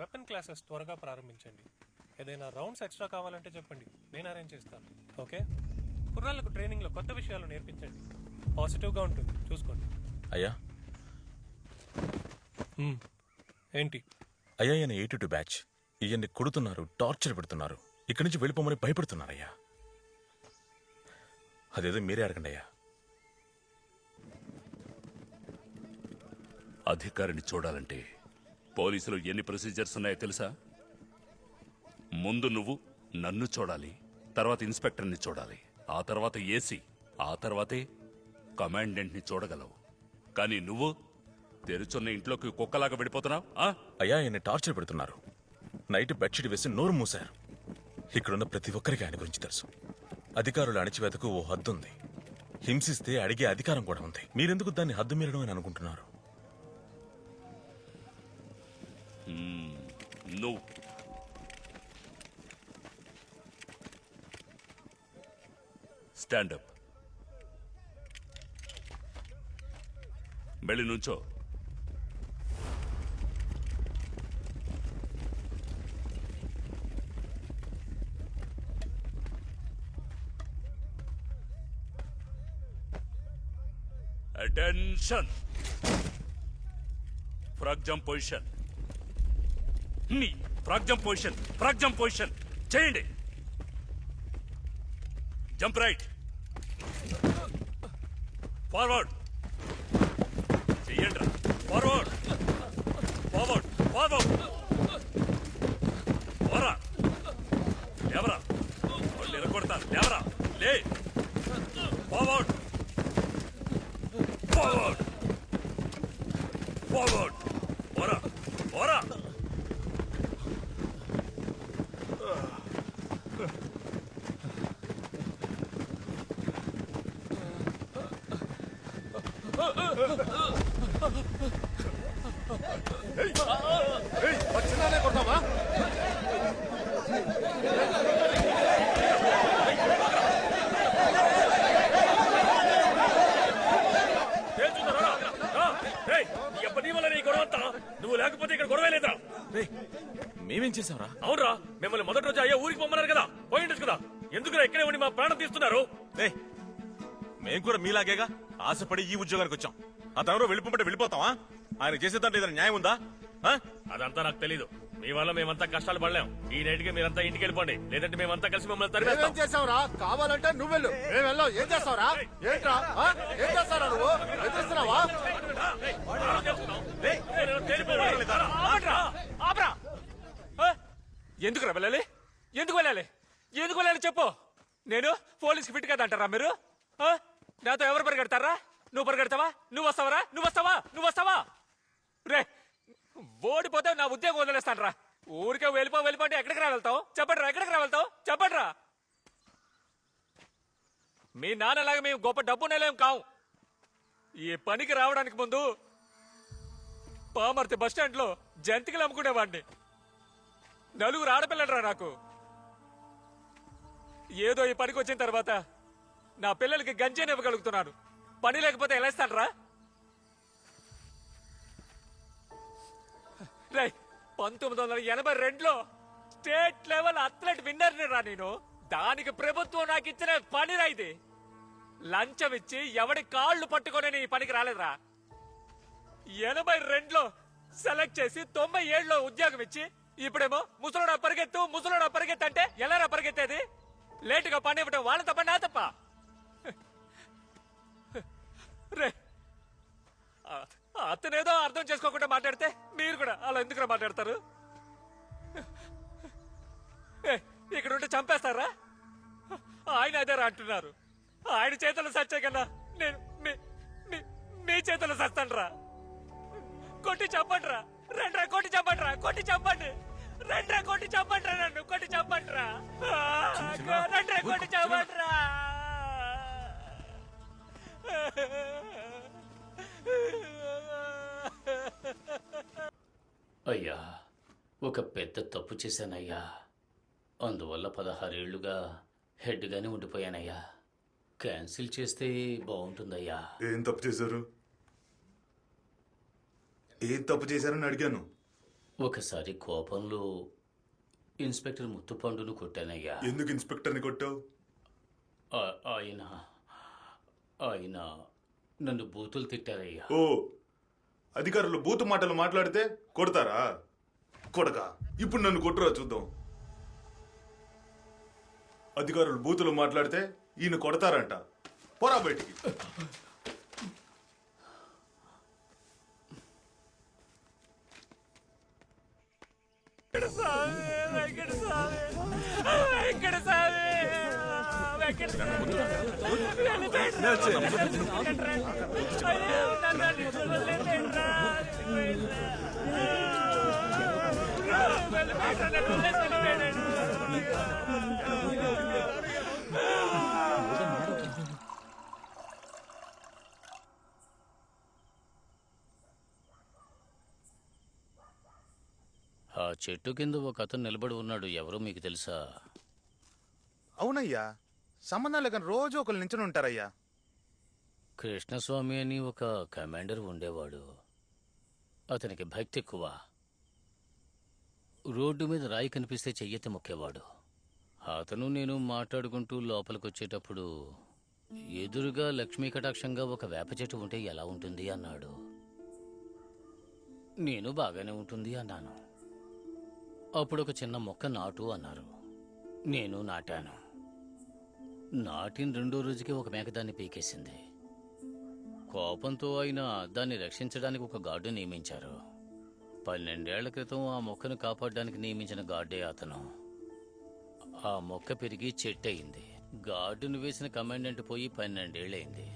Weapon classes త్వరగా ప్రారంభించండి. ఏదైనా రౌండ్స్ ఎక్స్ట్రా కావాలంటే చెప్పండి. నేను అరేంజ్ చేస్తాను. ఓకే? కుర్రాళ్ళకు ట్రైనింగ్లో కొత్త విషయాలు నేర్పించండి. పాజిటివ్గా ఉంటుంది. చూసుకోండి. అయ్యా. మ్మ్. ఏంటి? అయ్యా ఈయన ఎయిటీ టూ బ్యాచ్ ఈయన్ని కొడుతున్నారు టార్చర్ పెడుతున్నారు. ఇక్కడి నుంచి వెళ్ళిపోమని భయపెడుతున్నారయ్యా. అదేదో మీరే అడగండి అయ్యా. అధికారిని చూడాలంటే పోలీసులు ఎన్ని ప్రొసీజర్స్ ఉన్నాయో తెలుసా? ముందు నువ్వు నన్ను చూడాలి తర్వాత ఇన్స్పెక్టర్ని చూడాలి ఆ తర్వాత ఏసీ ఆ తర్వాతే కమాండెంట్ని చూడగలవు. కానీ నువ్వు తెరుచున్న ఇంట్లోకి కుక్కలాగా వెళ్ళిపోతున్నావు ఆ? అయ్యా ఆయన టార్చర్ పెడుతున్నారు. నైట్ బెడ్షీట్ వేసి నోరు మూశారు. ఇక్కడున్న ప్రతి ఒక్కరికి ఆయన గురించి తెలుసు. అధికారుల అణచివేతకు ఓ హద్దు ఉంది హింసిస్తే అడిగే అధికారం కూడా ఉంది. మీరెందుకు దాన్ని హద్దు మీరడం అని అనుకుంటున్నారు? నువ్వు స్టాండప్ వెళ్ళి నుంచో అటెన్షన్ ఫ్రాగ్ జంప్ పొజిషన్ నీ frog jump position frog jump position. చేయండి. Jump right. ఫార్వర్డ్. చెయ్యండి ఫార్వర్డ్. ఫార్వర్డ్. ఫార్వర్డ్. పోరా. లేవరా. వాళ్ళు ఎరగొడతారు లేవరా. లే. ఫార్వర్డ్. ఫార్వర్డ్. ఫార్వర్డ్ పోరా పోరా తేల్చుందా రా, రా. ఏయ్, నీ అబ్బ నీ వల్ల నీ గొడవ అంతా. నువ్వు లేకపోతే ఇక్కడ గొడవ లేదా రే మేమేం చేసాంరా అవునరా మిమ్మల్ని మొదటి రోజు అయ్యా ఊరికి పొమ్మన్నారు కదా. పోయి ఉండొచ్చు కదా. ఎందుకురా ఇక్కడే ఉండి మా ప్రాణం తీస్తున్నారు? మేము కూడా మీలాగేగా ఆశపడి ఈ ఉద్యోగానికి వచ్చాం. ఆ తర్వాత వెళ్ళిపోమంటే వెళ్ళిపోతావా? ఆయన చేసే దాంట్లో ఏదైనా న్యాయం ఉందా? ఆ? అదంతా నాకు తెలీదు. మీ వల్ల మేమంతా కష్టాలు పడలేం. ఈ నైట్కి మీరంతా ఇంటికి వెళ్ళిపోండి. లేదంటే మేమంతా కలిసి మిమ్మల్ని మేమేం తరిమేస్తాం చేసావురా కావాలంటే నువ్వు వెళ్ళు మేము వెళ్ళాం ఏం చేస్తావురా? ఏంట్రా ఆ? ఏం చేస్తారా నువ్వు ఎదురుస్తున్నావా ఎందుకు వెళ్ళాలి? ఎందుకు వెళ్ళాలి? ఎందుకు వెళ్ళాలి చెప్పు. నేను పోలీస్కి ఫిట్ కదా అంటారా మీరు నాతో ఎవరు పరిగెడతారా? నువ్వు పరిగెడతావా? నువ్వు వస్తావరా? నువ్వు వస్తావా? నువ్వు వస్తావా? రే ఓడిపోతే నా ఉద్యోగం వదిలేస్తాను రా ఊరికే వెళ్ళిపో వెళ్ళిపో అంటే ఎక్కడికి రా వెళ్తావు? చెప్పండి రా ఎక్కడికి రా వెళ్తావు? చెప్పండి రా మీ నాన్నలాగా మేము గొప్ప డబ్బు నెలేం కావు ఈ పనికి రావడానికి ముందు పామర్తి బస్టాండ్లో జంతికలు అమ్ముకునేవాడిని. నలుగురు ఆడపిల్లడరా నాకు. ఏదో ఈ పనికి వచ్చిన తర్వాత నా పిల్లలకి గంజేని ఇవ్వగలుగుతున్నాను. పని లేకపోతే ఎలా ఇస్తాడరా? రై పంతొమ్మిది వందల ఎనభై రెండులో స్టేట్ లెవెల్ అథ్లెట్ విన్నర్ని రా నేను. దానికి ప్రభుత్వం నాకు ఇచ్చిన పని రా ఇది. లంచం ఇచ్చి ఎవడి కాళ్ళు పట్టుకొని ఈ పనికి రాలేదురా. ఎనభై రెండులో సెలెక్ట్ చేసి తొంభై ఏడులో ఉద్యోగం ఇచ్చి ఇప్పుడేమో ముసలోడా పరిగెత్తు ముసలోడా పరిగెత్తు అంటే ఎలా పరిగెత్తేది? లేటుగా పని ఇవ్వడం వాళ్ళ తప్ప నా తప్ప? రే అతనేదో అర్థం చేసుకోకుండా మాట్లాడితే మీరు కూడా అలా ఎందుకు మాట్లాడతారు? ఏ, ఇక్కడ ఉంటే చంపేస్తారా? ఆయన అదే రా అంటున్నారు. ఆయన చేతులు సచ్చే కన్నా నేను మీ మీ- చేతులు సస్తాను కొట్టి చంపండి రా రండ్రా కొట్టి చంపండి రా కొట్టి చంపండి. రండ్రా కొట్టి చంపండి రా నన్ను కొట్టి చంపండి రా రండ్రా కొట్టి చంపండి రా అయ్యా ఒక పెద్ద తప్పు చేశానయ్యా. అందువల్ల పదహారేళ్ళుగా హెడ్గానే ఉండిపోయానయ్యా. క్యాన్సిల్ చేస్తే బాగుంటుందయ్యా. ఏం తప్పు చేశారు? ఏం తప్పు చేశారని అడిగాను. ఒకసారి కోపంలో ఇన్స్పెక్టర్ ముత్తుపండును కొట్టానయ్యా. ఎందుకు ఇన్స్పెక్టర్ని కొట్టావు? ఆయన ఆయన నన్ను బూతులు తిట్టారయ్యా. ఓ అధికారులు బూతు మాటలు మాట్లాడితే కొడతారా? కొడక ఇప్పుడు నన్ను కొట్టురా చూద్దాం. అధికారులు బూతులు మాట్లాడితే ఈయన కొడతారంట. పోరా బయటికి. వెంకట స్వామి వెంకట స్వామి వెంకట స్వామి అయ్యో, నన్ను అడిగి నన్ను చెట్టు కింద ఒక అతను నిలబడి ఉన్నాడు. ఎవరో మీకు తెలుసా? అవునయ్యా. సంబంధం లేక రోజు ఒకరు నించుని ఉంటారయ్యా. కృష్ణస్వామి అని ఒక కమాండర్ ఉండేవాడు. అతనికి భక్తి ఎక్కువ. రోడ్డు మీద రాయి కనిపిస్తే చెయ్యెత్తి మొక్కేవాడు. అతను నేను మాట్లాడుకుంటూ లోపలికి వచ్చేటప్పుడు ఎదురుగా లక్ష్మీ కటాక్షంగా ఒక వేప చెట్టు ఉంటే ఎలా ఉంటుంది అన్నాడు. నేను బాగానే ఉంటుంది అన్నాను. అప్పుడు ఒక చిన్న మొక్క నాటు అన్నారు. నేను నాటాను. నాటిన రెండో రోజుకి ఒక మేక దాన్ని పీకేసింది. కోపంతో అయినా దాన్ని రక్షించడానికి ఒక గార్డు నియమించారు. పన్నెండేళ్ళ క్రితం ఆ మొక్కను కాపాడడానికి నియమించిన గార్డే అతను. ఆ మొక్క పెరిగి చెట్టు అయింది గార్డును వేసిన కమాండెంట్ పోయి పన్నెండేళ్ళయింది.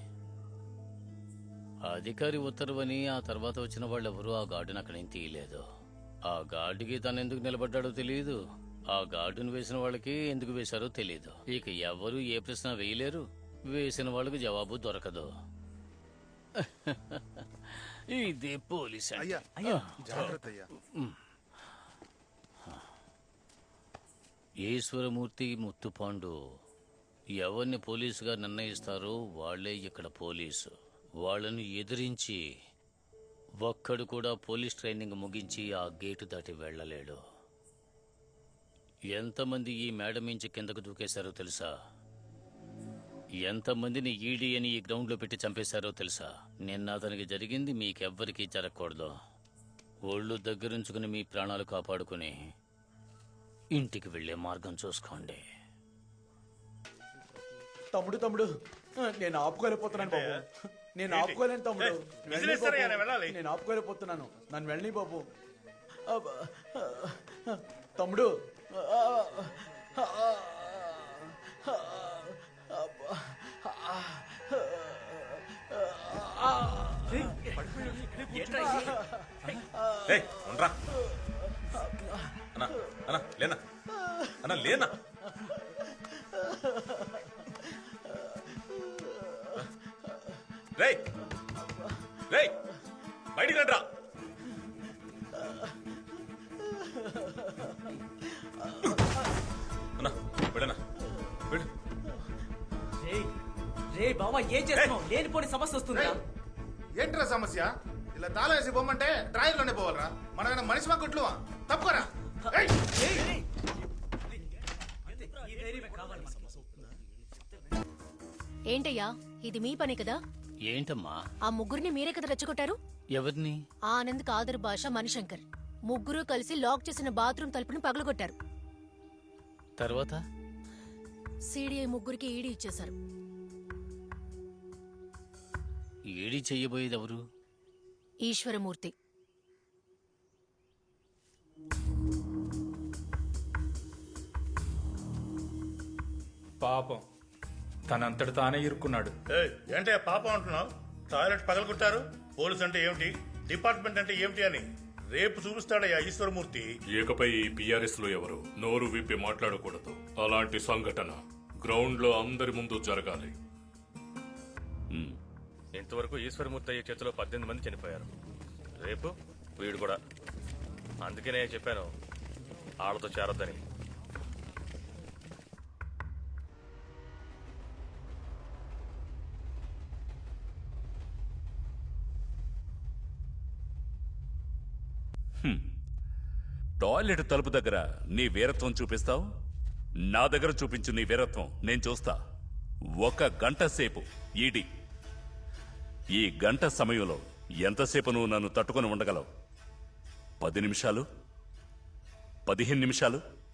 అధికారి ఉత్తర్వని ఆ తర్వాత వచ్చిన వాళ్ళెవరూ ఆ గార్డును అక్కడేం తీయలేదు. ఆ గార్డుకి తను ఎందుకు నిలబడ్డాడో తెలియదు ఆ గార్డును వేసిన వాళ్ళకి ఎందుకు వేశారో తెలియదు ఇక ఎవరు ఏ ప్రశ్న వేయలేరు. వేసిన వాళ్ళకి జవాబు దొరకదు. ఇదే పోలీస్ అంటే. అయ్యా జాగ్రత్త అయ్యా. ఈశ్వరమూర్తి ముత్తుపాండు ఎవరిని పోలీసుగా నిర్ణయిస్తారో వాళ్ళే ఇక్కడ పోలీసు. వాళ్ళని ఎదిరించి ఒక్కడు కూడా పోలీస్ ట్రైనింగ్ ముగించి ఆ గేటు దాటి వెళ్ళలేడు. ఎంతమంది ఈ మేడ మించి కిందకు దూకేశారో తెలుసా? ఎంతమందిని ఈడీ అని ఈ గ్రౌండ్లో పెట్టి చంపేశారో తెలుసా? నిన్న అతనికి జరిగింది మీకెవ్వరికీ జరగకూడదు. ఒళ్ళు దగ్గరుంచుకుని మీ ప్రాణాలు కాపాడుకుని ఇంటికి వెళ్ళే మార్గం చూసుకోండి. తమ్ముడు తమ్ముడు నేను ఆపుకోలేకపోతున్నాను బాబు. నేను ఆపుకోలేను తమ్ముడు. బాబు. నేను ఆపుకోలేకపోతున్నాను. నన్ను వెళ్ళని బాబు. అబ్బా. తమ్ముడు. రేయ్. రేయ్ బయటికి రండ్రా. అన్నా వెళ్ళనా? వెళ్ళు. రే బావా ఏం చేస్తున్నావు? లేనిపోని సమస్య వస్తుందా? ఏంట్రా సమస్య? ఇలా తాళం వేసి పోమంటే డ్రాయర్లోనే పోవాలరా. మనమైనా మనిషి మా కొట్లువా తప్పుకోరా. ఏయ్! ఏంటయ్యా ఇది మీ పని కదా? ఏంటమ్మా? ఆ ముగ్గురిని మీరే కదా రెచ్చగొట్టారు? ఎవరిని? ఆనంద్ కాదర్ భాష మణిశంకర్. ముగ్గురు కలిసి లాక్ చేసిన బాత్రూమ్ తలుపుని పగలగొట్టారు. తర్వాత? సిడిఐ ముగ్గురికి ఈడీ ఇచ్చేశారు. ఏడి చెయ్యబోయేది ఎవరు ఈశ్వరమూర్తి. పాపం. తనంతట తానే ఇరుక్కున్నాడు. ఏంటే పాపం అంటున్నావు? టాయిలెట్ పగలగొట్టారు పోలీస్ అంటే ఏమిటి? డిపార్ట్మెంట్ అంటే ఏమిటి అని రేపు చూపిస్తాడయ్యా ఈశ్వరమూర్తి. ఇకపై ఈ పిఆర్ఎస్లో ఎవరు? నోరు విప్పి మాట్లాడకూడదు. అలాంటి సంఘటన గ్రౌండ్లో అందరి ముందు జరగాలి. ఇంతవరకు ఈశ్వరమూర్తి అయ్యే చేతిలో పద్దెనిమిది మంది చనిపోయారు. రేపు వీడు కూడా. అందుకే నేను చెప్పాను వాళ్ళతో చేరొద్దని. టాయిలెట్ తలుపు దగ్గర నీ వీరత్వం చూపిస్తావు? నా దగ్గర చూపించు నీ వీరత్వం. నేను చూస్తా. ఒక గంట సేపు ఈడి. ఈ గంట సమయంలో ఎంతసేపు నువ్వు నన్ను తట్టుకొని ఉండగలవు? పది నిమిషాలు? పదిహేను నిమిషాలు?